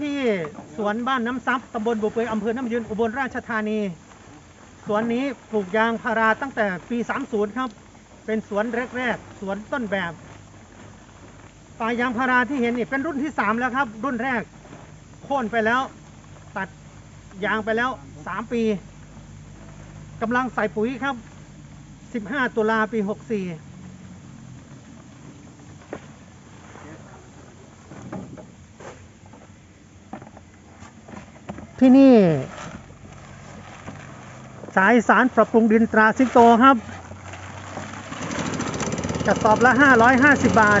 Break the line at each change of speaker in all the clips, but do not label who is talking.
ที่สวนบ้านน้ำซับตำบลบุเปยอำเภอน้ำยืนอุบลราชธานี สวนนี้ปลูกยางพาราตั้งแต่ปี 30 ครับ เป็นสวนแรกๆ สวนต้นแบบป่ายางพาราที่เห็นนี่เป็นรุ่นที่ 3 แล้วครับ รุ่นแรก โค่นไปแล้ว ตัดยางไปแล้ว 3 ปีกำลังใส่ปุ๋ยครับ 15 ตุลาปี 64 ที่นี่สายสารปรับปรุงดินตราสิงโตครับกระสอบละ 550 บาท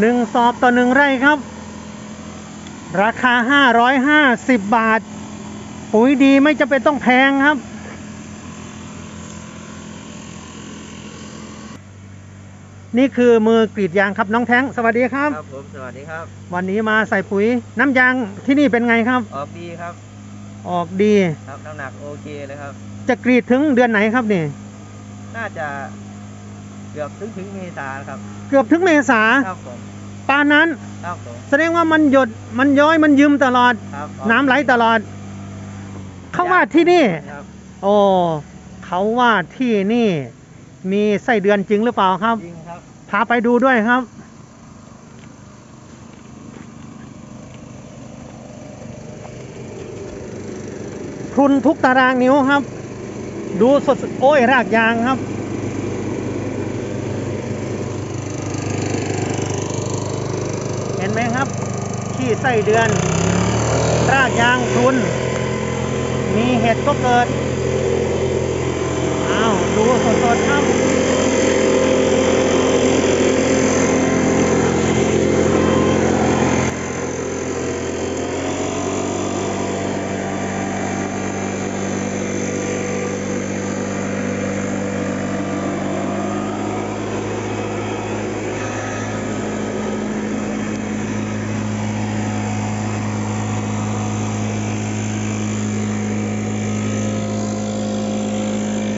หนึ่งสอบต่อหนึ่งไร่ครับ ราคา550บาท ปุ๋ยดีไม่จะเป็นต้องแพงครับ นี่คือมือกรีดยางครับน้องแท้ง สวัสดีครับ
ครับผมสวัสดีครับ
วันนี้มาใส่ปุ๋ยน้ำยางที่นี่เป็นไงครับ
ออกดีครับ
ออกดี
ครับน้ำหนักโอเคเลยครับ
จะกรีดถึงเดือนไหนครับนี่
น่าจะเกือบถึงถึงเมษาครับ
เกือบถึงเมษา
ครับผม
ปานนั้น
ครับผม
แสดงว่ามันหยดมันย้อยมันยืมตลอด
ครับออก
น้ำไหลตลอด เขาว่าที่นี่
ครับ
โอ้เขาว่าที่นี่ มีไส้เดือนจริงหรือเปล่าครับ
จริงครับ
พาไปดูด้วยครับ พรุนทุกตารางนิ้วครับ ดูสดๆโอ้ยรากยางครับ เห็นไหมครับ ขี้ไส้เดือน รากยางทุน มีเห็ดก็เกิด อ้าว ดูสดๆครับ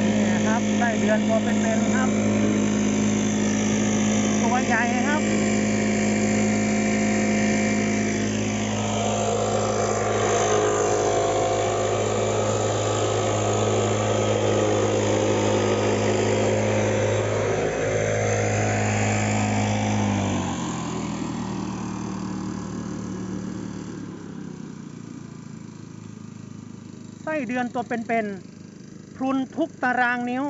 นี่นะครับไส้เดือน ตัวเป็นๆครับ ตัวใหญ่ครับไส้เดือนตัวเป็นๆพรุนทุกตารางนิ้ว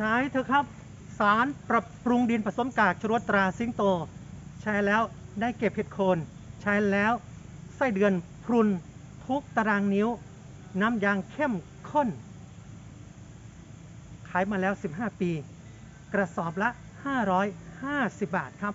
ใช้เถอะครับ สารปรับปรุงดินผสมกากชรวดตราซิงโต ใช้แล้วได้เก็บเห็ดโคน ใช้แล้วไส้เดือนพรุนทุกตารางนิ้ว น้ำยางเข้มข้น ขายมาแล้ว 15 ปี กระสอบละ 550 บาทครับ